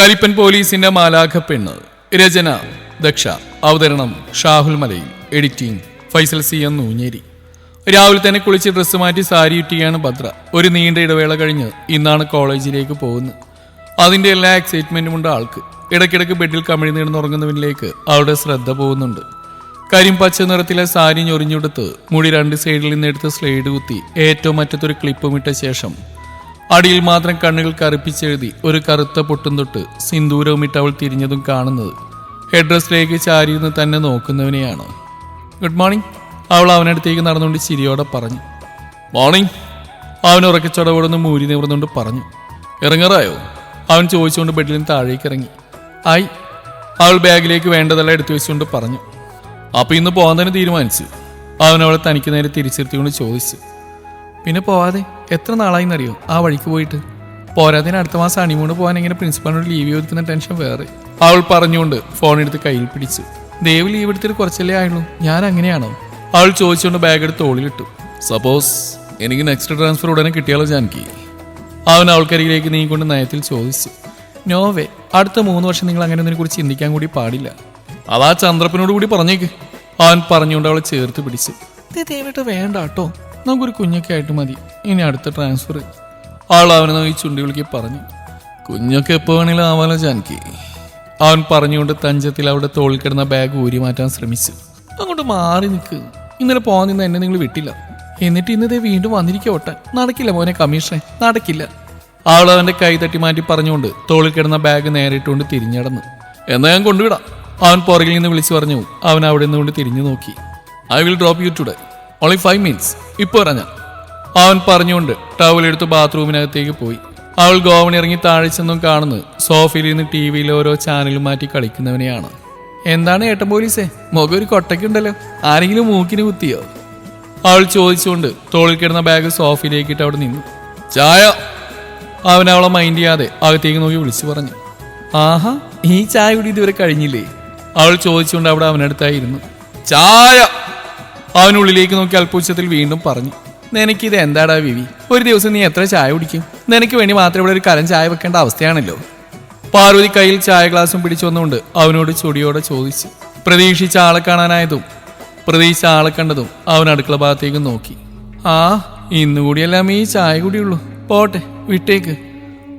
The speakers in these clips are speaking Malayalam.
കരിപ്പൻ പോലീസിന്റെ മാലാഖ പെണ്ണ് രചന ദക്ഷ. അവതരണം Shahul Malayil. Editing Faisal C M Noonjeri. രാവിലെ തന്നെ കുളിച്ച് ഡ്രസ്സ് മാറ്റി സാരി ഇട്ടിയാണ് ഭദ്ര. ഒരു നീണ്ട ഇടവേള കഴിഞ്ഞ് ഇന്നാണ് കോളേജിലേക്ക് പോകുന്നത്. അതിന്റെ എല്ലാ എക്സൈറ്റ്മെന്റും ഉണ്ട് ആൾക്ക്. ഇടയ്ക്കിടയ്ക്ക് ബെഡിൽ കമിഴി നീർന്നുറങ്ങുന്നവനിലേക്ക് അവളുടെ ശ്രദ്ധ പോകുന്നുണ്ട്. കരിം പച്ച നിറത്തിലെ സാരി ഞൊറിഞ്ഞെടുത്ത് മുടി രണ്ട് സൈഡിൽ നിന്ന് എടുത്ത് സ്ലൈഡ് കുത്തി ഏറ്റവും അറ്റത്തൊരു ക്ലിപ്പും ഇട്ട ശേഷം അടിയിൽ മാത്രം കണ്ണുകൾ കറുപ്പിച്ചെഴുതി ഒരു കറുത്ത പൊട്ടും തൊട്ട് സിന്ദൂരവും ഇട്ട് അവൾ തിരിഞ്ഞതും കാണുന്നത്. ഹെഡ് ഡ്രസ്സിലേക്ക് ചാരിയിരുന്ന് തന്നെ നോക്കുന്നവനെയാണ്. ഗുഡ് മോർണിംഗ് അവൾ അവനടുത്തേക്ക് നടന്നുകൊണ്ട് ചിരിയോടെ പറഞ്ഞു. മോർണിംഗ് അവൻ ഉറക്കച്ചടവോടൊന്ന് മൂരി നിവർന്നുകൊണ്ട് പറഞ്ഞു. ഇറങ്ങാറായോ? അവൻ ചോദിച്ചുകൊണ്ട് ബെഡിൽ താഴേക്ക് ഇറങ്ങി. ആയി അവൾ ബാഗിലേക്ക് വേണ്ടതെല്ലാം എടുത്തു വെച്ചുകൊണ്ട് പറഞ്ഞു. അപ്പൊ ഇന്ന് പോകാൻ തന്നെ തീരുമാനിച്ചു അവൻ അവളെ തനിക്ക് നേരെ തിരിച്ചിരുത്തിക്കൊണ്ട് ചോദിച്ചു. പിന്നെ പോവാതെ? എത്ര നാളായിന്നറിയോ ആ വഴിക്ക് പോയിട്ട്? പോരാതിന് അടുത്ത മാസം അണിമൂണ് പോകാൻ ഇങ്ങനെ പ്രിൻസിപ്പാളിനോട് ലീവ് ചോദിക്കുന്ന ടെൻഷൻ വേറെ. അവൾ പറഞ്ഞുകൊണ്ട് ഫോൺ എടുത്ത് കയ്യിൽ പിടിച്ചു. ദേവ് ലീവ് എടുത്തിട്ട് കുറച്ചല്ലേ ആയുള്ളൂ? ഞാൻ അങ്ങനെയാണോ? അവൾ ചോദിച്ചുകൊണ്ട് ബാഗ് എടുത്ത് തോളിലിട്ടു. സപ്പോസ് എനിക്ക് നെക്സ്റ്റ് ട്രാൻസ്ഫർ ഉടനെ കിട്ടിയാലോ ജാനകി അവൻ അവൾക്കരികിലേക്ക് നീങ്ങിക്കൊണ്ട് നയത്തിൽ ചോദിച്ചു. നോവേ അടുത്ത മൂന്ന് വർഷം നിങ്ങൾ അങ്ങനെ ഒന്നിനെ കുറിച്ച് ചിന്തിക്കാൻ കൂടി പാടില്ല. അതാ ചന്ദ്രപ്പനോട് കൂടി പറഞ്ഞേക്ക്. അവൻ പറഞ്ഞുകൊണ്ട് അവളെ ചേർത്ത് പിടിച്ചു. ദേവിട്ട് വേണ്ട കേട്ടോ നമുക്കൊരു കുഞ്ഞൊക്കെ ആയിട്ട് മതി. ഇനി അടുത്ത ട്രാൻസ്ഫർ ആൾ അവനെ നോക്കി ചുണ്ടി വിളിക്കി പറഞ്ഞു. കുഞ്ഞൊക്കെ എപ്പോൾ വേണേലും ആവാലോ ജാനകി അവൻ പറഞ്ഞുകൊണ്ട് തഞ്ചത്തിൽ അവിടെ തോളിൽ കിടന്ന ബാഗ് ഊരി മാറ്റാൻ ശ്രമിച്ചു. അങ്ങോട്ട് മാറി നിൽക്ക്. ഇന്നലെ പോകാൻ നിന്ന് എന്നെ നിങ്ങൾ വിട്ടില്ല. എന്നിട്ട് ഇന്നതേ വീണ്ടും വന്നിരിക്കോട്ടെ നടക്കില്ല മോനെ കമ്മീഷനെ നടക്കില്ല. അവൾ അവന്റെ കൈ തട്ടി മാറ്റി പറഞ്ഞുകൊണ്ട് തോളിൽ കിടന്ന ബാഗ് നേരിട്ടുകൊണ്ട് തിരിഞ്ഞടന്നു. എന്നാൽ ഞാൻ കൊണ്ടുവിടാം. അവൻ പുറകിൽ നിന്ന് വിളിച്ചു പറഞ്ഞു. അവൻ അവിടെ നിന്നുകൊണ്ട് തിരിഞ്ഞു നോക്കി. I will drop you today only five minutes ഇപ്പോൾ പറഞ്ഞ അവൻ പറഞ്ഞുകൊണ്ട് ടവലെടുത്ത് ബാത്റൂമിനകത്തേക്ക് പോയി. അവൾ ഗോവണി ഇറങ്ങി താഴെ ചെന്നും കാണുന്നത് സോഫയിൽ നിന്ന് ടി വിയിൽ ഓരോ ചാനലും മാറ്റി കളിക്കുന്നവനെയാണ്. എന്താണ് ഏട്ടൻ പോലീസേ? മുഖം ഒരു കൊട്ടയ്ക്കുണ്ടല്ലോ. ആരെങ്കിലും മൂക്കിന് കുത്തിയോ? അവൾ ചോദിച്ചുകൊണ്ട് തോളിൽ കിടന്ന ബാഗ് സോഫയിലേക്കിട്ട് അവിടെ നിന്നു. ചായ! അവൻ അവളെ മൈൻഡ് ചെയ്യാതെ അകത്തേക്ക് നോക്കി വിളിച്ചു പറഞ്ഞു. ആഹാ ഈ ചായ കൂടി ഇതുവരെ കഴിഞ്ഞില്ലേ? അവൾ ചോദിച്ചുകൊണ്ട് അവിടെ അവനടുത്തായിരുന്നു ചായ! അവനുള്ളിലേക്ക് നോക്കി അൽപ്പുച്ചത്തിൽ വീണ്ടും പറഞ്ഞു നിനക്കിത് എന്താടാ വിവി? ഒരു ദിവസം നീ എത്ര ചായ കുടിക്കും? നിനക്ക് വേണ്ടി മാത്രം ഇവിടെ ഒരു കരം ചായ വെക്കേണ്ട അവസ്ഥയാണല്ലോ. പാർവതി കയ്യിൽ ചായ ഗ്ലാസും പിടിച്ചു വന്നുകൊണ്ട് അവനോട് ചൊടിയോടെ ചോദിച്ചു പ്രതീക്ഷിച്ച ആളെ കാണാനായതും പ്രതീക്ഷിച്ച ആളെ കണ്ടതും അവൻ അടുക്കള ഭാഗത്തേക്ക് നോക്കി. ആ ഇന്നുകൂടിയെല്ലാം ഈ ചായ കൂടിയുള്ളൂ. പോട്ടെ വിട്ടേക്ക്.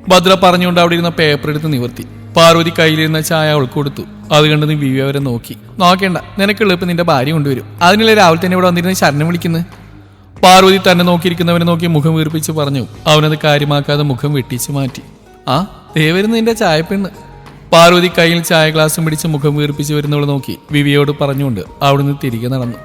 ഭദ്ര പറഞ്ഞുകൊണ്ട് അവിടെ ഇരുന്ന പേപ്പർ എടുത്ത് നിവർത്തി. പാർവതി കയ്യിലിരുന്ന ചായ അവൾക്ക് കൊടുത്തു. അത് കണ്ട് നീ വിവി അവരെ നോക്കി. നോക്കേണ്ട നിനക്കുള്ള ഇപ്പൊ നിന്റെ ഭാര്യ കൊണ്ടുവരും. അതിനുള്ള രാവിലെ തന്നെ ഇവിടെ വന്നിരുന്ന ശരണം വിളിക്കുന്നത് പാർവതി തന്നെ നോക്കിയിരിക്കുന്നവനെ നോക്കി മുഖം വീർപ്പിച്ച് പറഞ്ഞു. അവനത് കാര്യമാക്കാതെ മുഖം വെട്ടിച്ച് മാറ്റി. ആ ദേ വരുന്നു നിന്റെ ചായപ്പെണ്ണ്. പാർവതി കയ്യിൽ ചായ ഗ്ലാസും പിടിച്ച് മുഖം വീർപ്പിച്ച് വരുന്നവളെ നോക്കി വിവിയോട് പറഞ്ഞുകൊണ്ട് അവിടുന്ന് തിരികെ നടന്നു.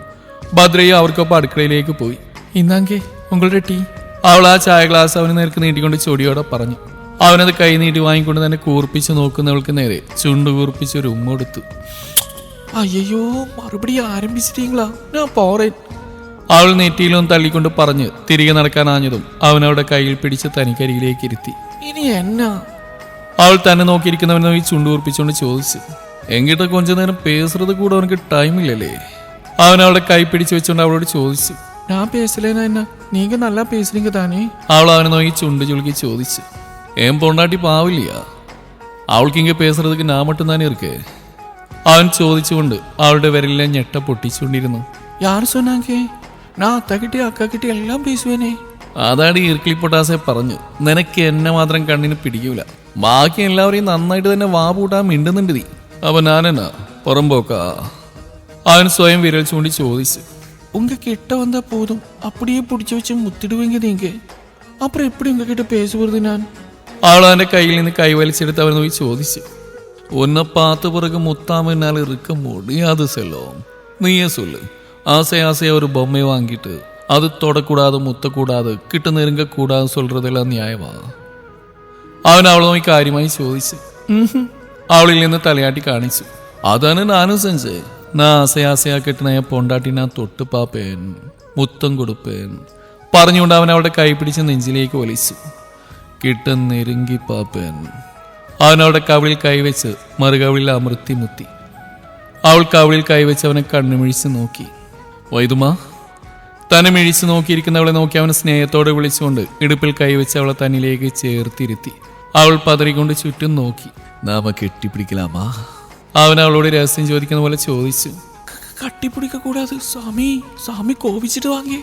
ഭദ്രയും അവർക്കൊപ്പം അടുക്കളയിലേക്ക് പോയി. ഇന്നാങ്കേ ഉങ്ങളുടെ ടീ. അവൾ ആ ചായ ഗ്ലാസ് അവന് നേർക്ക് നീട്ടിക്കൊണ്ട് ചൊടിയോടെ പറഞ്ഞു. അവനത് കൈനീട്ടി വാങ്ങിക്കൊണ്ട് തന്നെ കൂർപ്പിച്ച് നോക്കുന്നവൾക്ക് നേരെ ചുണ്ടു കൂർപ്പിച്ച് ഒരു ഉമ്മ കൊടുത്തു. അയ്യോ മറുപടി ആരംഭിച്ചിട്ടീങ്ങളാ ഞാൻ പോറേൻ അവൾ നെറ്റിയിലും തള്ളിക്കൊണ്ട് പറഞ്ഞ് തിരികെ നടക്കാനാഞ്ഞതും അവൻ അവളുടെ കയ്യിൽ പിടിച്ച് തനിക്കരികിലേക്ക് ഇരുത്തി. ഇനി എന്നാ? അവൾ തന്നെ നോക്കിയിരിക്കുന്നവനെ നോക്കി ചുണ്ടുകൂർപ്പിച്ചുകൊണ്ട് ചോദിച്ചു. എങ്കിട്ട് കൊഞ്ച നേരം പേസുறது കൂടെ അവനക്ക് ടൈമില്ലല്ലേ? അവൻ അവളുടെ കൈ പിടിച്ചു വെച്ചുകൊണ്ട് അവളോട് ചോദിച്ചു. ഞാൻ പേസലേനാ എന്നാ? നീക്ക് നല്ല പേസലിങ്ക താനേ. അവൾ അവനെ നോക്കി ചുണ്ട് ചുളുക്കി ചോദിച്ചു. എം പൊണ്ടാട്ടി പാവില്ല. അവൾക്കിങ്ക പേസുറതുക്ക് ഞാൻ മട്ടും തന്നെ ഇരിക്കേ. അവൻ ചോദിച്ചുകൊണ്ട് അവളുടെ വിരലിലെ ഞെട്ട പൊട്ടിച്ചുകൊണ്ടിരുന്നു. யார் சொன்னாங்க நான் அத்தகிட்டே அக்கா கிட்டே എല്ലാം பேசுவேனே അതാണ് ഇർക്കിളി പൊട്ടാസെ പറഞ്ഞു. നിനക്ക് എന്നെ മാത്രം കണ്ണിന് പിടിക്കൂല. ബാക്കി എല്ലാവരെയും നന്നായിട്ട് തന്നെ വാ പൂട്ടാൻ മിണ്ടുന്നുണ്ട് നീ. അപ്പൊ ഞാനെന്ന? പുറമ്പോക്ക അവൻ സ്വയം വിരൽ ചൂണ്ടി ചോദിച്ചു. ഉങ്ക உங்க വന്നാ പോതും. അപ്പടിയെ പിടിച്ചു വെച്ച് മുത്തിടുവെങ്കിൽ முத்திடுவீங்க അപ്പുറം அப்புறம் எப்படி உங்ககிட்ட பேசுவது ഞാൻ? അവൾ അവന്റെ കയ്യിൽ നിന്ന് കൈവലിച്ചെടുത്ത് അവൻ പോയി ചോദിച്ചു. ഒന്ന പാത്ത് പിറகு മുത്താമിനാൽ ഇറുക്ക മുടിയാതെ സെല്ലോ. നീയേ സൊല്ല്. ആസെ ആസെ ഒരു ബൊമ്മ വാങ്ങിയിട്ട് അത് തൊടക്കൂടാതെ മുത്തക്കൂടാതെ കിട്ടുന്ന ഇരുങ്ക കൂടാതെ സൊല്ലതെല്ലാം ന്യായമാ. അവൻ അവളുമായി കാര്യമായി ചോദിച്ചു. അവളിൽ നിന്ന് തലയാട്ടി കാണിച്ചു. അതാണ് നാനും സെഞ്ച്. നാ ആസയാസയാ കെട്ടിനായ പൊണ്ടാട്ടി നാ തൊട്ട് പാപ്പേൻ മുത്തം കൊടുപ്പേൻ. പറഞ്ഞുകൊണ്ട് അവൻ അവളുടെ കൈ പിടിച്ച് നെഞ്ചിലേക്ക് വലിച്ചു കിട്ട നെരുങ്ങി പാപ്പേൻ അവൻ അവളുടെ കവിളിൽ കൈവച്ച് മറുകവിളിൽ അമൃത്തി മുത്തി അവൾ കവിളിൽ കൈവച്ച് അവനെ കണ്ണുമിഴിച്ച് നോക്കി. വൈദുമാ തന്നെ മിഴിച്ച് നോക്കിയിരിക്കുന്നവളെ നോക്കി അവനെ സ്നേഹത്തോടെ വിളിച്ചുകൊണ്ട് ഇടുപ്പിൽ കൈവച്ച് അവളെ തന്നിലേക്ക് ചേർത്തിരുത്തി. അവൾ പതറിക്കൊണ്ട് ചുറ്റും നോക്കി. നാമ കെട്ടിപ്പിടിക്കലാമാ. അവൻ അവളോട് രഹസ്യം ചോദിക്കുന്ന പോലെ ചോദിച്ചു. കട്ടിപ്പിടിക്കൂടാതെ സ്വാമി സ്വാമി കോപിച്ചിട്ട് വാങ്ങി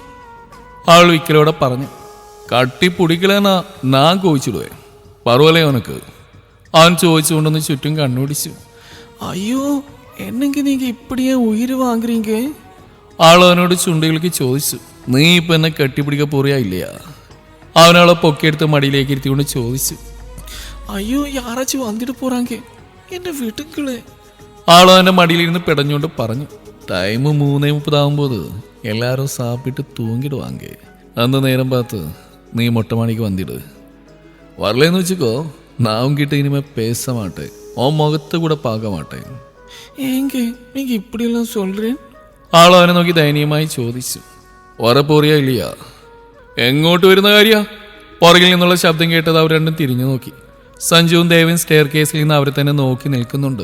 അവൾ വിക്കലോടെ പറഞ്ഞു. കട്ടി പിടിക്കലെന്നാ ഞാൻ കോവിച്ചിടുവേ. പറവല്ലേ അവനക്ക്? അവൻ ചോദിച്ചുകൊണ്ടൊന്ന് ചുറ്റും കണ്ണുപിടിച്ചു. അയ്യോ എന്നെങ്കി നീക്ക് ഇപ്പടിയാ ഉയര് വാങ്ങുറീങ്ക ആളവനോട് അവനോട് ചുണ്ടുകൾക്ക് ചോദിച്ചു. നീ ഇപ്പം എന്നെ കെട്ടിപ്പിടിക്കാൻ പോറിയാ ഇല്ലയാ അവനവളെ പൊക്കിയെടുത്ത് മടിയിലേക്ക് ഇരുത്തിക്കൊണ്ട് ചോദിച്ചു. അയ്യോ യാറാച്ചു വന്നിട്ട് പോറാങ്കേ? എന്റെ വീട്ടുക്കളെ. ആളവന്റെ മടിയിലിരുന്ന് പിടഞ്ഞുകൊണ്ട് പറഞ്ഞു. ടൈം മൂന്നേ മുപ്പതാകുമ്പോൾ എല്ലാരും സാപ്പിട്ട് തൂങ്ങിടുവാങ്കേ. അന്ന് നേരം പാത്ത്? നീ മൊട്ടമാണിക്ക് വന്നിട്ട് വരലേന്ന് വെച്ചിക്കോ നാവും കിട്ട ഇനിമേ പേസമാട്ടെ ഓ മുഖത്ത് കൂടെ പാകമാട്ടെ. എങ്കിൽ അവനെ നോക്കി ദയനീയമായി ചോദിച്ചു. ഉറപ്പൂറിയ ഇല്ല എങ്ങോട്ട് വരുന്ന കാര്യ? പുറകിൽ നിന്നുള്ള ശബ്ദം കേട്ടത് അവർ രണ്ടും തിരിഞ്ഞു നോക്കി. സഞ്ജുവും ദേവൻ സ്റ്റെയർ കേസിൽ നിന്ന് അവരെ തന്നെ നോക്കി നിൽക്കുന്നുണ്ട്.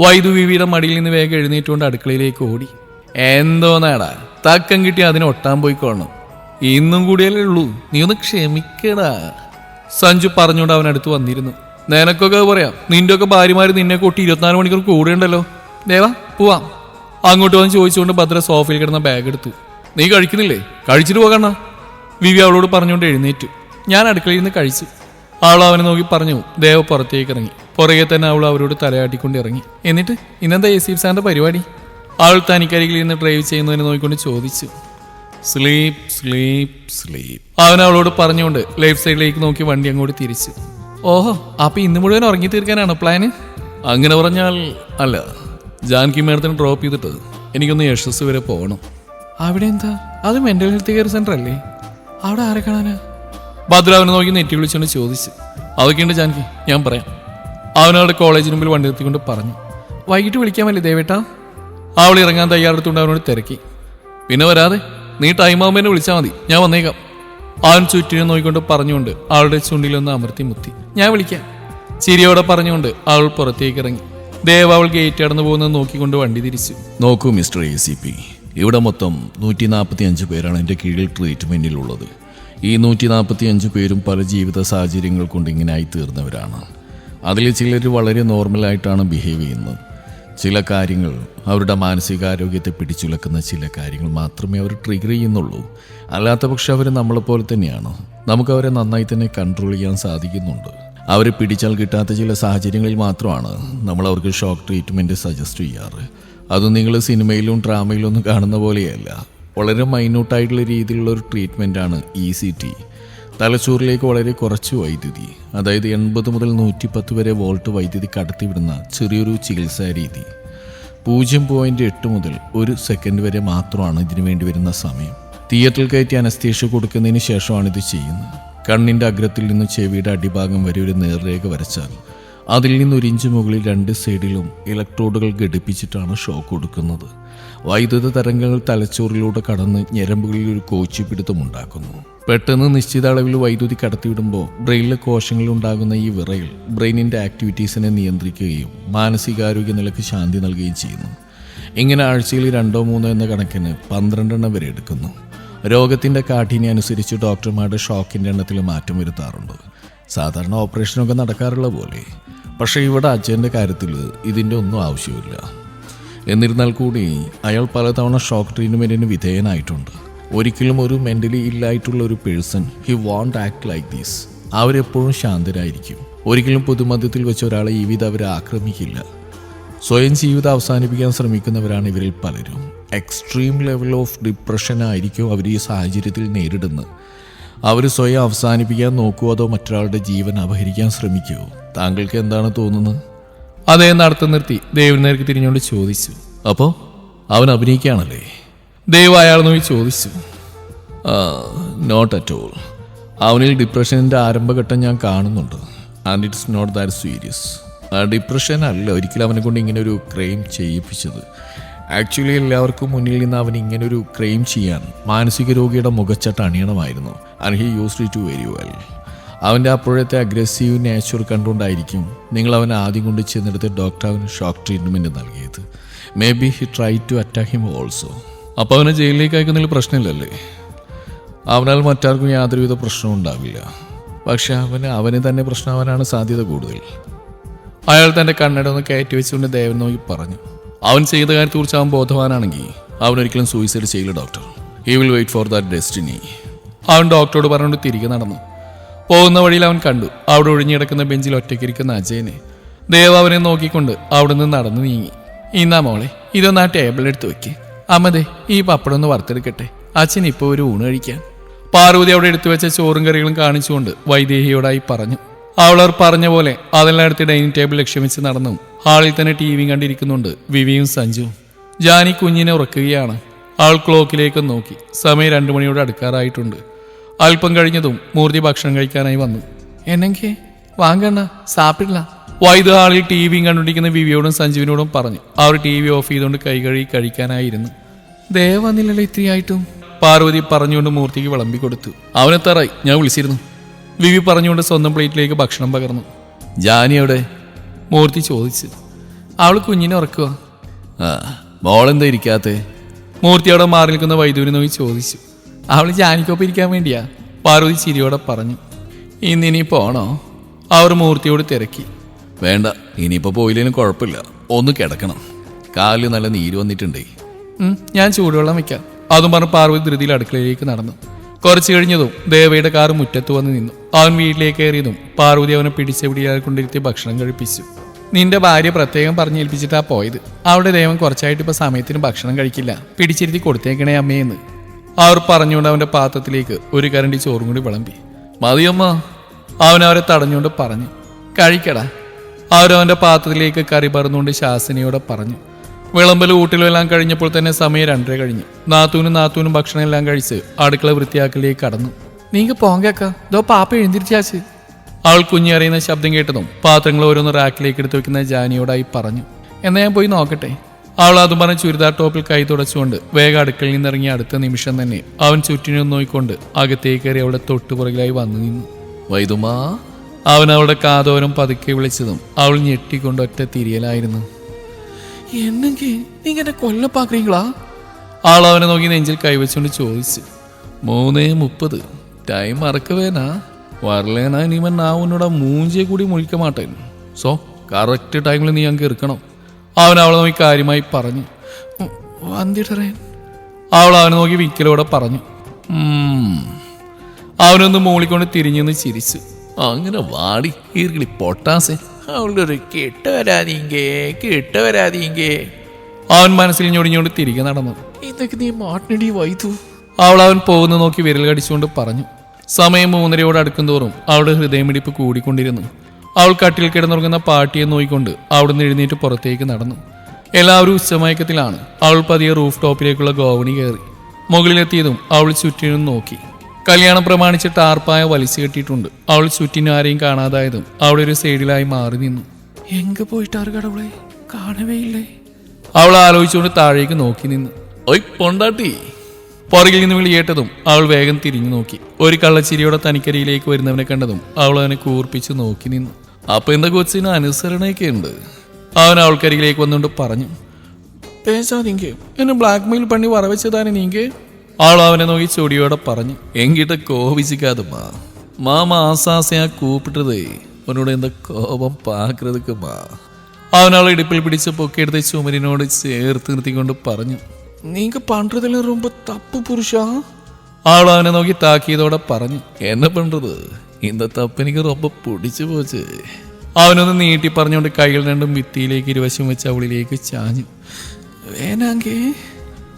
വൈദു വിവിയുടെ മടിയിൽ നിന്ന് വേഗം എഴുന്നേറ്റുകൊണ്ട് അടുക്കളയിലേക്ക് ഓടി. എന്തോ നേടാ തക്കം കിട്ടി അതിനെ ഒട്ടാൻ പോയിക്കോളണം ഇന്നും കൂടിയല്ലേ ഉള്ളൂ. നീ ഒന്ന് ക്ഷമിക്കടാ. സഞ്ജു പറഞ്ഞുകൊണ്ട് അടുത്ത് വന്നിരുന്നു. നിനക്കൊക്കെ പറയാം. നിന്റെ ഒക്കെ ഭാര്യമാര് നിന്നെ കൊട്ടി ഇരുപത്തിനാല് മണിക്കൂർ കൂടെ ഉണ്ടല്ലോ. ദേവാ പോവാം. അങ്ങോട്ട് വന്ന് ചോദിച്ചുകൊണ്ട് ഭദ്ര സോഫയിൽ കിടന്ന ബാഗ് എടുത്തു. നീ കഴിക്കുന്നില്ലേ? കഴിച്ചിട്ട് പോകണ വിവി അവളോട് പറഞ്ഞുകൊണ്ട് എഴുന്നേറ്റു. ഞാൻ അടുക്കളയിൽ നിന്ന് കഴിച്ചു. അവൾ അവനെ നോക്കി പറഞ്ഞു ദേവ പുറത്തേക്ക് ഇറങ്ങി. പുറകെ തന്നെ അവൾ അവരോട് തലയാട്ടിക്കൊണ്ട് ഇറങ്ങി. എന്നിട്ട് ഇന്നെന്താ യസീഫ് സാറിന്റെ പരിപാടി? അവൾ തനിക്കരികിൽ നിന്ന് ഡ്രൈവ് ചെയ്യുന്നതിനെ നോക്കിക്കൊണ്ട് ചോദിച്ചു. സ്ലീപ്പ് സ്ലീപ്പ് സ്ലീപ്പ് അവൻ അവളോട് പറഞ്ഞുകൊണ്ട് ലൈഫ് സൈഡിലേക്ക് നോക്കി വണ്ടി അങ്ങോട്ട് തിരിച്ചു. ഓഹോ അപ്പൊ ഇന്ന് മുഴുവൻ ഉറങ്ങി തീർക്കാനാണ് പ്ലാന് അങ്ങനെ പറഞ്ഞാൽ അല്ല. ജാൻകി മേഡത്തിന് ഡ്രോപ്പ് ചെയ്തിട്ട് എനിക്കൊന്ന് യശസ് വരെ പോകണം. അവിടെ എന്താ? അത് മെന്റൽ ഹെൽത്ത് കെയർ സെന്റർ അല്ലേ? അവിടെ ആരെ കാണാനാ? ഭദ്ര അവനെ നോക്കി നെറ്റി വിളിച്ചുകൊണ്ട് ചോദിച്ചു. അതൊക്കെയുണ്ട് ജാൻകി ഞാൻ പറയാം. അവനവളുടെ കോളേജിന് മുമ്പിൽ വണ്ടി നിർത്തിക്കൊണ്ട് പറഞ്ഞു. വൈകിട്ട് വിളിക്കാമല്ലേ ദേവേട്ടാ? അവൾ ഇറങ്ങാൻ തയ്യാറെടുത്തുകൊണ്ട് അവനോട് തിരക്കി. പിന്നെ വരാതെ? നീ ടൈം എന്നെ വിളിച്ചാൽ മതി. ഞാൻ വന്നേക്കാം. അവൻ ചുറ്റിനെ നോക്കിക്കൊണ്ട് പറഞ്ഞുകൊണ്ട് ആളുടെ ചുണ്ടിലൊന്ന് അമർത്തി മുത്തി. ഞാൻ വിളിക്കാം. ചിരിയോടെ പറഞ്ഞുകൊണ്ട് അവൾ പുറത്തേക്ക് ഇറങ്ങി. ദേവ അവൾ ഗേറ്റ് കടന്നു പോകുന്നത് നോക്കിക്കൊണ്ട് വണ്ടി തിരിച്ചു. നോക്കൂ മിസ്റ്റർ എ സി പി ഇവിടെ മൊത്തം നൂറ്റി നാൽപ്പത്തി അഞ്ച് പേരാണ് എന്റെ കീഴിൽ ട്രീറ്റ്മെന്റിലുള്ളത് ഈ നൂറ്റി നാൽപ്പത്തി അഞ്ച് പേരും പല ജീവിത സാഹചര്യങ്ങൾ കൊണ്ട് ഇങ്ങനെ ആയി തീർന്നവരാണ് അതിൽ ചിലർ വളരെ നോർമലായിട്ടാണ് ബിഹേവ് ചെയ്യുന്നത്. ചില കാര്യങ്ങൾ അവരുടെ മാനസികാരോഗ്യത്തെ പിടിച്ചുലക്കുന്ന ചില കാര്യങ്ങൾ മാത്രമേ അവർ ട്രിഗർ ചെയ്യുന്നുള്ളൂ. അല്ലാത്ത പക്ഷെ അവർ നമ്മളെപ്പോലെ തന്നെയാണ്. നമുക്ക് അവരെ നന്നായി തന്നെ കൺട്രോൾ ചെയ്യാൻ സാധിക്കുന്നുണ്ട്. അവരെ പിടിച്ചാൽ കിട്ടാത്ത ചില സാഹചര്യങ്ങളിൽ മാത്രമാണ് നമ്മൾ അവർക്ക് ഷോക്ക് ട്രീറ്റ്മെന്റ് സജസ്റ്റ് ചെയ്യാറ്. അത് നിങ്ങൾ സിനിമയിലും ഡ്രാമയിലും ഒന്നും കാണുന്ന പോലെയല്ല. വളരെ മൈന്യൂട്ടായിട്ടുള്ള രീതിയിലുള്ള ഒരു ട്രീറ്റ്മെന്റാണ് ഇ സി ടി തലച്ചോറിലേക്ക് വളരെ കുറച്ച് വൈദ്യുതി അതായത് എൺപത് മുതൽ നൂറ്റി പത്ത് വരെ വോൾട്ട് വൈദ്യുതി കടത്തിവിടുന്ന ചെറിയൊരു ചികിത്സാ രീതി. പൂജ്യം പോയിന്റ് എട്ട് മുതൽ ഒരു സെക്കൻഡ് വരെ മാത്രമാണ് ഇതിനു വേണ്ടി വരുന്ന സമയം. തിയേറ്ററിൽ കയറ്റി അനസ്തേഷ്യ കൊടുക്കുന്നതിന് ശേഷമാണ് ഇത് ചെയ്യുന്നത്. കണ്ണിന്റെ അഗ്രത്തിൽ നിന്ന് ചെവിയുടെ അടിഭാഗം വരെ ഒരു നേർരേഖ വരച്ചാൽ അതിൽ ഇഞ്ച് മുകളിൽ രണ്ട് സൈഡിലും ഇലക്ട്രോഡുകൾ ഘടിപ്പിച്ചിട്ടാണ് ഷോക്ക് കൊടുക്കുന്നത്. വൈദ്യുത തരംഗങ്ങൾ തലച്ചോറിലൂടെ കടന്ന് ഞരമ്പുകളിൽ ഒരു ഉണ്ടാക്കുന്നു. പെട്ടെന്ന് നിശ്ചിത അളവിൽ വൈദ്യുതി കടത്തിവിടുമ്പോൾ ബ്രെയിനിലെ കോശങ്ങളിൽ ഉണ്ടാകുന്ന ഈ വിറയിൽ ബ്രെയിനിന്റെ ആക്ടിവിറ്റീസിനെ നിയന്ത്രിക്കുകയും മാനസികാരോഗ്യ നിലയ്ക്ക് ശാന്തി നൽകുകയും ചെയ്യുന്നു. ഇങ്ങനെ ആഴ്ചയിൽ രണ്ടോ മൂന്നോ എന്ന കണക്കിന് പന്ത്രണ്ടെണ്ണം വരെ എടുക്കുന്നു. രോഗത്തിന്റെ കാഠിന്യം അനുസരിച്ച് ഡോക്ടർമാരുടെ ഷോക്കിന്റെ എണ്ണത്തിൽ മാറ്റം വരുത്താറുണ്ട്. സാധാരണ ഓപ്പറേഷനൊക്കെ നടക്കാറുള്ള പോലെ പക്ഷേ ഇവിടെ അച്ഛന്റെ കാര്യത്തിൽ ഇതിന്റെ ഒന്നും ആവശ്യമില്ല. എന്നിരുന്നാൽ കൂടി അയാൾ പലതവണ ഷോക്ക് ട്രീറ്റ്മെന്റിന് വിധേയനായിട്ടുണ്ട്. ഒരിക്കലും ഒരു മെന്റലി ഇല്ലായിട്ടുള്ള ഒരു person he won't act like these അവരെപ്പോഴും ശാന്തരായിരിക്കും. ഒരിക്കലും പൊതുമധ്യത്തിൽ വെച്ച് ഒരാളെ ഈ വിധം അവരെ ആക്രമിക്കില്ല. സ്വയം ജീവിതം അവസാനിപ്പിക്കാൻ ശ്രമിക്കുന്നവരാണ് ഇവരിൽ പലരും. എക്സ്ട്രീം ലെവൽ ഓഫ് ഡിപ്രഷൻ ആയിരിക്കും അവർ ഈ സാഹചര്യത്തിൽ നേരിടുന്നത്. അവർ സ്വയം അവസാനിപ്പിക്കാൻ നോക്കുമോ അതോ മറ്റൊരാളുടെ ജീവൻ അപഹരിക്കാൻ ശ്രമിക്കുമോ താങ്കൾക്ക് എന്താണ് തോന്നുന്നത്? അദ്ദേഹം നടത്തം നിർത്തി ദേവിന് നേർക്ക് തിരിഞ്ഞുകൊണ്ട് ചോദിച്ചു. അപ്പോൾ അവൻ അഭിനയിക്കുകയാണല്ലേ? ദൈവം അയാൾ നോക്കി ചോദിച്ചു. നോട്ട് അറ്റ് ഓൾ അവനിൽ ഡിപ്രഷന്റെ ആരംഭഘട്ടം ഞാൻ കാണുന്നുണ്ട്. And it's not that serious depression അല്ല ഒരിക്കലും അവനെ കൊണ്ട് ഇങ്ങനെ ഒരു ക്രൈം ചെയ്യിപ്പിച്ചത്. ആക്ച്വലി എല്ലാവർക്കും മുന്നിൽ നിന്ന് അവൻ ഇങ്ങനെ ഒരു ക്രൈം ചെയ്യാൻ മാനസിക രോഗിയുടെ മുഖച്ചട്ട അണിയണമായിരുന്നു. And he use it to very well അവന്റെ അപ്പോഴത്തെ അഗ്രസീവ് നേച്ചർ കണ്ടുകൊണ്ടായിരിക്കും നിങ്ങൾ അവനെ ആദ്യം കൊണ്ട് ചെന്നെടുത്ത് ഡോക്ടർ അവന് ഷോക്ക് ട്രീറ്റ്മെന്റ് നൽകിയത്. May be he try to attack him also അപ്പോൾ അവനെ ജയിലിലേക്ക് അയക്കുന്നതിൽ പ്രശ്നമില്ലല്ലേ? അവനാൽ മറ്റാർക്കും യാതൊരുവിധ പ്രശ്നവും ഉണ്ടാവില്ല. പക്ഷെ അവന് അവന് തന്നെ പ്രശ്നമാവാനാണ് സാധ്യത കൂടുതൽ. അയാൾ തന്റെ കണ്ണട ഒന്ന് കയറ്റി വെച്ചുകൊണ്ട് ദേവൻ നോക്കി പറഞ്ഞു. അവൻ ചെയ്ത കാര്യത്തെക്കുറിച്ച് അവൻ ബോധവാനാണെങ്കിൽ അവൻ ഒരിക്കലും സൂയിസൈഡ് ചെയ്യില്ല doctor he will wait for that destiny അവൻ ഡോക്ടറോട് പറഞ്ഞുകൊണ്ട് തിരികെ നടന്നു. പോകുന്ന വഴിയിൽ അവൻ കണ്ടു. അവിടെ ഒഴിഞ്ഞിടക്കുന്ന ബെഞ്ചിൽ ഒറ്റയ്ക്കിരിക്കുന്ന അജയനെ. ദേവ് അവനെ നോക്കിക്കൊണ്ട് അവിടെ നിന്ന് നടന്നു നീങ്ങി. ഇന്നാ മോളെ ഇതൊന്ന് ആ ടേബിളെടുത്ത് വെക്ക്. അമ്മതേ ഈ പപ്പടം ഒന്ന് വറുത്തെടുക്കട്ടെ. അച്ഛൻ ഇപ്പോൾ ഒരു ഊണ് കഴിക്കാൻ. പാർവതി അവിടെ എടുത്തു വെച്ച ചോറും കറികളും കാണിച്ചുകൊണ്ട് വൈദേഹിയോടായി പറഞ്ഞു. അവളർ പറഞ്ഞ പോലെ അതെല്ലാം എടുത്ത് ഡൈനിങ് ടേബിൾ ലക്ഷ്യം വെച്ച് നടന്നു. ഹാളിൽ തന്നെ ടി വിയും കണ്ടിരിക്കുന്നുണ്ട് വിവിയും സഞ്ജുവും. ജാനി കുഞ്ഞിനെ ഉറക്കുകയാണ്. അവൾ ക്ലോക്കിലേക്ക് നോക്കി. സമയം രണ്ടു മണിയോട് അടുക്കാറായിട്ടുണ്ട്. അല്പം കഴിഞ്ഞതും മൂർത്തി ഭക്ഷണം കഴിക്കാനായി വന്നു. എന്നെങ്കിൽ വാങ്ങണ്ട സാപ്പിടില്ല വൈദ്യ ഹാളിൽ ടി വിയും കണ്ടുകൊണ്ടിരിക്കുന്ന വിവിയോടും സഞ്ജീവിനോടും പറഞ്ഞു. അവർ ടി വി ഓഫ് ചെയ്തുകൊണ്ട് കൈ കഴുകി കഴിക്കാനായിരുന്നു. ദേവ വന്നില്ലല്ലോ ഇത്രയായിട്ടും. പാർവതി പറഞ്ഞുകൊണ്ട് മൂർത്തിക്ക് വിളമ്പി കൊടുത്തു. അവനെ തറായി ഞാൻ വിളിച്ചിരുന്നു. വിവി പറഞ്ഞുകൊണ്ട് സ്വന്തം പ്ലേറ്റിലേക്ക് ഭക്ഷണം പകർന്നു. ജാനി അവിടെ മൂർത്തി ചോദിച്ചു. അവൾ കുഞ്ഞിനെ ഉറക്കുക ആ മോളെന്താ ഇരിക്കാത്തേ? മൂർത്തി അവിടെ മാറി നിൽക്കുന്ന വൈദ്യുവിനെ നോക്കി ചോദിച്ചു. അവൾ ജാനിക്കൊപ്പം ഇരിക്കാൻ വേണ്ടിയാ പാർവതി ചിരിയോടെ പറഞ്ഞു. ഇന്ന് ഇനി പോണോ അവർ മൂർത്തിയോട് തിരക്കി. വേണ്ട ഇനിയിപ്പോ പോയില്ലേനും കുഴപ്പമില്ല. ഒന്ന് കിടക്കണം. കാലിൽ നല്ല നീര് വന്നിട്ടുണ്ടേ. ഞാൻ ചൂടുവെള്ളം വെക്കാം. അതും പറഞ്ഞ് പാർവതി ധൃതിയിൽ അടുക്കളയിലേക്ക് നടന്നു. കുറച്ചു കഴിഞ്ഞതും ദേവയുടെ കാർ മുറ്റത്ത് വന്ന് നിന്നു. അവൻ വീട്ടിലേക്ക് കയറിയതും പാർവതി അവനെ പിടിച്ചെവിടിയാൽ കൊണ്ടിരുത്തി ഭക്ഷണം കഴിപ്പിച്ചു. നിന്റെ ഭാര്യ പ്രത്യേകം പറഞ്ഞേൽപ്പിച്ചിട്ടാ പോയത്. അവിടെ ദൈവം കുറച്ചായിട്ട് ഇപ്പൊ സമയത്തിന് ഭക്ഷണം കഴിക്കില്ല. പിടിച്ചിരുത്തി കൊടുത്തേക്കണേ അമ്മയെന്ന് അവർ പറഞ്ഞുകൊണ്ട് അവന്റെ പാത്രത്തിലേക്ക് ഒരു കരണ്ടി ചോറും കൂടി വിളമ്പി. മതിയമ്മ അവൻ അവരെ തടഞ്ഞുകൊണ്ട് പറഞ്ഞു. കഴിക്കടാ അവരവന്റെ പാത്രത്തിലേക്ക് കറി പറന്നുകൊണ്ട് ശാസനയോടെ പറഞ്ഞു. വിളമ്പൽ ഊട്ടിലും എല്ലാം കഴിഞ്ഞപ്പോൾ തന്നെ സമയം രണ്ടര കഴിഞ്ഞു. നാത്തൂനും നാത്തൂനും ഭക്ഷണം എല്ലാം കഴിച്ച് അടുക്കള വൃത്തിയാക്കലിലേക്ക് കടന്നു. നീങ്ക പോങ്കേക്ക ഇതോ പാപ്പ എഴുതിരിച്ചാച്ച് അവൾ കുഞ്ഞറിയുന്ന ശബ്ദം കേട്ടതും പാത്രങ്ങൾ ഓരോന്ന് റാക്കിലേക്ക് എടുത്തു വെക്കുന്ന ജാനിയോടായി പറഞ്ഞു. എന്നാൽ ഞാൻ പോയി നോക്കട്ടെ. അവൾ അത് പറഞ്ഞ് ചുരിദാർ ടോപ്പിൽ കൈ തുടച്ചുകൊണ്ട് വേഗം അടുക്കളയിൽ നിന്നിറങ്ങിയ അടുത്ത നിമിഷം തന്നെ അവൻ ചുറ്റിനും നോയിക്കൊണ്ട് അകത്തേക്ക് കയറി അവളുടെ തൊട്ടുപുറകിലായി വന്നു നിന്നു. വൈദുമാ? അവൻ അവളുടെ കാതോരം പതുക്കെ വിളിച്ചതും അവൾ ഞെട്ടിക്കൊണ്ട് ഒറ്റ തിരിയലായിരുന്നു. എന്നെങ്കിൽ നീങ്ങനെ കൊല്ലപ്പാക്കീങ്ങളാ ആൾ അവനെ നോക്കി നെഞ്ചിൽ കൈവച്ചുകൊണ്ട് ചോദിച്ചു. മൂന്നേ മുപ്പത്. ടൈം മറക്കവേനാ. വരലേനാ നീമൻ ആ ഉന്നോட മൂഞ്ചിയെ കൂടി മുഴിക്കമാട്ടേ സോ കറക്റ്റ് ടൈമിൽ നീ അങ്ങ് ഇരിക്കണം അവൻ അവളെ നോക്കി കാര്യമായി പറഞ്ഞു. വന്തിടറേൻ അവൾ അവനെ നോക്കി വിക്കലോടെ പറഞ്ഞു. അവനൊന്ന് മൂളിക്കൊണ്ട് തിരിഞ്ഞെന്ന് ചിരിച്ചു. അങ്ങനെ വാടി ഈർക്കിളി പൊട്ടാസെ. അവളുടെ ഒരു കിട്ട വരാതീങ്കേ അവൻ മനസ്സിൽ ഞൊടിഞ്ഞോണ്ട് തിരികെ നടന്നു. ഇതൊക്കെ നീ മാട്ടിനടി വൈതു അവൾ അവൻ പോകുന്ന നോക്കി വിരൽ കടിച്ചുകൊണ്ട് പറഞ്ഞു. സമയം മൂന്നരയോട് അടുക്കും തോറും അവളുടെ ഹൃദയമിടിപ്പ് കൂടിക്കൊണ്ടിരുന്നു. അവൾ കട്ടിൽ കിടന്നുറങ്ങുന്ന പാട്ടിയെ നോയിക്കൊണ്ട് അവിടുന്ന് എഴുന്നേറ്റ് പുറത്തേക്ക് നടന്നു. എല്ലാവരും ഉച്ചമയക്കത്തിലാണ്. അവൾ പതിയെ റൂഫ് ടോപ്പിലേക്കുള്ള ഗോവണി കയറി. മുകളിലെത്തിയതും അവൾ ചുറ്റിനും നോക്കി. കല്യാണം പ്രമാണിച്ച് ടാർപ്പായ വലിച്ചു കെട്ടിയിട്ടുണ്ട്. അവൾ ചുറ്റിനും ആരെയും കാണാതായതും അവിടെ ഒരു സൈഡിലായി മാറി നിന്നു. എങ്ക പോയിട്ടാറ് കടവളെ? കാണവേയില്ലേ? അവൾ ആലോചിച്ചുകൊണ്ട് താഴേക്ക് നോക്കി നിന്നു. ഒയ് പൊണ്ടാട്ടി. പുറകിൽ നിന്ന് വിളിയേട്ടതും അവൾ വേഗം തിരിഞ്ഞു നോക്കി. ഒരു കള്ളച്ചിരിയോടെ തനിക്കരിയിലേക്ക് വരുന്നവനെ കണ്ടതും അവൾ അവനെ കൂർപ്പിച്ച് നോക്കി നിന്നു. അപ്പൊ എന്താ കൊച്ചിന് അനുസരണയൊക്കെ ഉണ്ട് അവൻ അവൾക്കരികിലേക്ക് വന്നുകൊണ്ട് പറഞ്ഞു. എന്നെ ബ്ലാക്ക് മെയിൽ പണി വറവച്ചതാണ് നീങ്കേ? ആൾ അവനെ നോക്കി ചൊടിയോടെ പറഞ്ഞു. എങ്കിട്ട് കോപിച്ചിക്കാതെ മാ. മാമ ആസാസയാ കൂപ്പിട്ടതേ. അവനോട് എന്താ കോപം പാക്കരുതൊക്കെ മാ. അവനാൾ ഇടുപ്പിൽ പിടിച്ച് പൊക്കിയെടുത്ത് ചുമരിനോട് ചേർത്ത് നിർത്തിക്കൊണ്ട് പറഞ്ഞു. നീങ്ക പണ്ടതിലും ரொம்ப തപ്പ് പുരുഷ അവൾ അവനെ നോക്കി താക്കിയതോടെ പറഞ്ഞു என்ன பண்றது இந்த தப்பு எனக்கு ரொம்ப பிடிச்சு போச்சு അവനൊന്ന് നീട്ടി പറഞ്ഞുകൊണ്ട് കൈകൾ രണ്ടും ഭിത്തിയിലേക്ക് ഇരുവശം വെച്ച് അവളിലേക്ക് ചാഞ്ഞു വേനാങ്കേ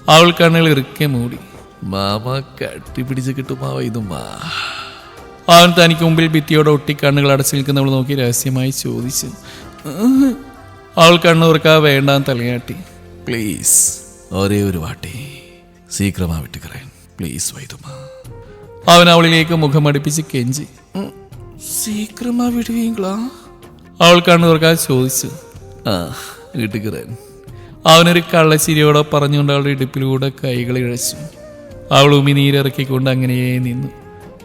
അവൾ കണ്ണുകൾ ഇറുക്കെ മൂടി മാമ കട്ടി പിടിച്ച് കിട്ടുമാ ഇതുമാ അവൻ തനിക്ക് മുമ്പിൽ ഭിത്തിയോടെ ഒട്ടി കണ്ണുകൾ അടച്ചു നിൽക്കുന്നവൾ നോക്കി രഹസ്യമായി ചോദിച്ചു "ഉം." അവൾ കണ്ണുറക്കാ വേണ്ടാൻ തലയാട്ടി ப்ளீஸ் ഒരേ ഒരു വാട്ടി സീക്രമാ വിട്ടുകറയൻ പ്ലീസ് വൈതുമ അവൻ അവളിലേക്ക് മുഖമടിപ്പിച്ച് കെഞ്ചി. സീക്രമാ വിടുവീങ്കളാ. അവൾ കണ്ണു ചോദിച്ചു. ആ ഇടുകറൻ അവനൊരു കള്ളശ്ശിരിയോടെ പറഞ്ഞുകൊണ്ട് അവളുടെ ഇടുപ്പിലൂടെ കൈകൾ ഇഴച്ചു. അവൾ ഉമിനീരിറക്കിക്കൊണ്ട് അങ്ങനെയെ നിന്നു.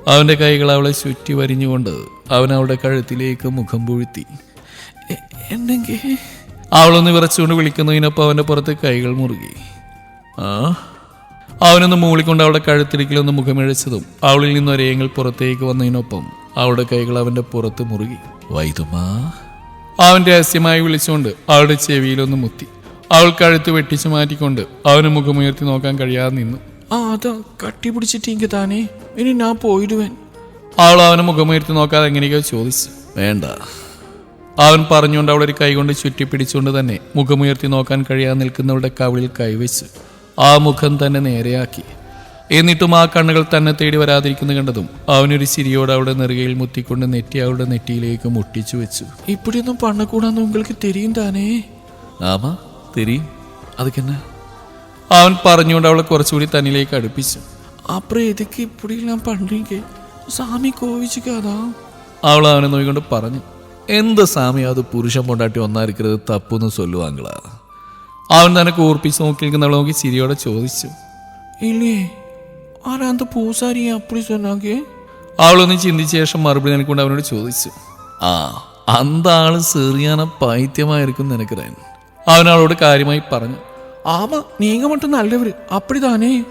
അവന്റെ കൈകൾ അവളെ ചുറ്റി വരിഞ്ഞുകൊണ്ട് അവൻ അവളുടെ കഴുത്തിലേക്ക് മുഖം പൊഴുത്തി. എന്നെങ്കിൽ അവളൊന്ന് വിറച്ചുകൊണ്ട് വിളിക്കുന്നതിനൊപ്പം അവന്റെ പുറത്ത് കൈകൾ മുറുകി. ആ? അവനൊന്ന് മൂളിക്കൊണ്ട് അവളുടെ കഴുത്തിരിക്കലൊന്ന് മുഖമിഴച്ചതും അവളിൽ നിന്ന് ഒരേങ്ങൾ പുറത്തേക്ക് വന്നതിനൊപ്പം അവളുടെ കൈകൾ അവന്റെ പുറത്ത് മുറുകി. വൈദുമാ. അവൻ രഹസ്യമായി വിളിച്ചുകൊണ്ട് അവളുടെ ചെവിയിലൊന്ന് മുത്തി. അവൾ കഴുത്ത് വെട്ടിച്ചു മാറ്റിക്കൊണ്ട് അവന് മുഖമുയർത്തി നോക്കാൻ കഴിയാതെ നിന്നു. ആ അതാ കട്ടി പിടിച്ചിട്ടെങ്കിൽ താനേ. ഇനി ഞാൻ പോയിടുവേൻ. അവൾ അവനെ മുഖമുയർത്തി നോക്കാതെ എങ്ങനെയൊക്കെയോ ചോദിച്ചു. വേണ്ട. അവൻ പറഞ്ഞുകൊണ്ട് അവളൊരു കൈകൊണ്ട് ചുറ്റിപ്പിടിച്ചുകൊണ്ട് തന്നെ മുഖമുയർത്തി നോക്കാൻ കഴിയാതെ നിൽക്കുന്നവളുടെ കവിളിൽ കൈവച്ച്. ആ മുഖം തന്നെ നേരെയാക്കി. എന്നിട്ടും ആ കണ്ണുകൾ തന്നെ തേടി വരാതിരിക്കുന്നു കണ്ടതും അവനൊരു ചിരിയോട് അവിടെ നെറുകയിൽ മുത്തിക്കൊണ്ട് നെറ്റി അവളുടെ നെറ്റിയിലേക്ക് മുട്ടിച്ചു വെച്ചു. ഇപ്പടിയൊന്നും പണ്ണക്കൂടാന്ന് ഉങ്ങൾക്ക് തെരിയും താനേ. ആമാ തെരിയും. അതൊക്കെന്നെ അവൻ പറഞ്ഞുകൊണ്ട് അവളെ കുറച്ചുകൂടി തന്നിലേക്ക് അടുപ്പിച്ചു. അപ്പുറം ഇതൊക്കെ ഇപ്പോഴെല്ലാം ഞാൻ സ്വാമി കോവിച്ചു കാതാ അവൾ അവനെ നോക്കിക്കൊണ്ട് പറഞ്ഞു എന്ത് സ്വാമി അത് പുരുഷൻ കൊണ്ടാട്ടി ഒന്നായിരിക്കരുത് തപ്പൊന്ന് ചൊല്ലുവാങ്കളാ അവൻ തന്നെ കൂർപ്പിച്ച് നോക്കി നിൽക്കുന്നവൾ നോക്കി ചിരിയോടെ ചോദിച്ചു. ഇല്ലേ ആരാന്ത പൂസാരി അപ്പുറി സൊന്നാക്കി അവളൊന്ന് ചിന്തിച്ച ശേഷം മറുപടി നിനക്കൊണ്ട് അവനോട് ചോദിച്ചു. ആ അന്താൾ സെറിയാന പൈത്യമായിരിക്കും നിനക്കറിയാൻ. അവൻ അവളോട് കാര്യമായി പറഞ്ഞു. ആമ നീങ്ങ മട്ടും നല്ലവര് അപ്പടി താനേ.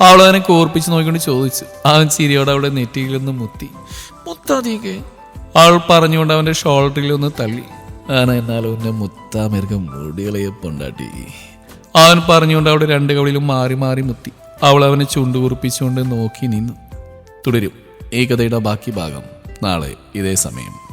അവൾ അവനെ കോർപ്പിച്ച് നോക്കിക്കൊണ്ട് ചോദിച്ചു. അവൻ ചിരിയോടെ അവളെ നെറ്റിയിലൊന്ന് മുത്തി. മുത്താതീക്ക് അവൾ പറഞ്ഞുകൊണ്ട് അവന്റെ ഷോൾഡറിൽ ഒന്ന് തള്ളി. ആന എന്നാലും എന്നെ മുത്താമേർക്കം മുടികളെയെ പൊണ്ടാട്ടി. അവൻ പറഞ്ഞുകൊണ്ട് അവിടെ രണ്ട് കവളിലും മാറി മാറി മുത്തി. അവൾ അവനെ ചുണ്ടുകുറിപ്പിച്ചുകൊണ്ട് നോക്കി നിന്നു. തുടരും. ഈ കഥയുടെ ബാക്കി ഭാഗം നാളെ ഇതേ സമയം.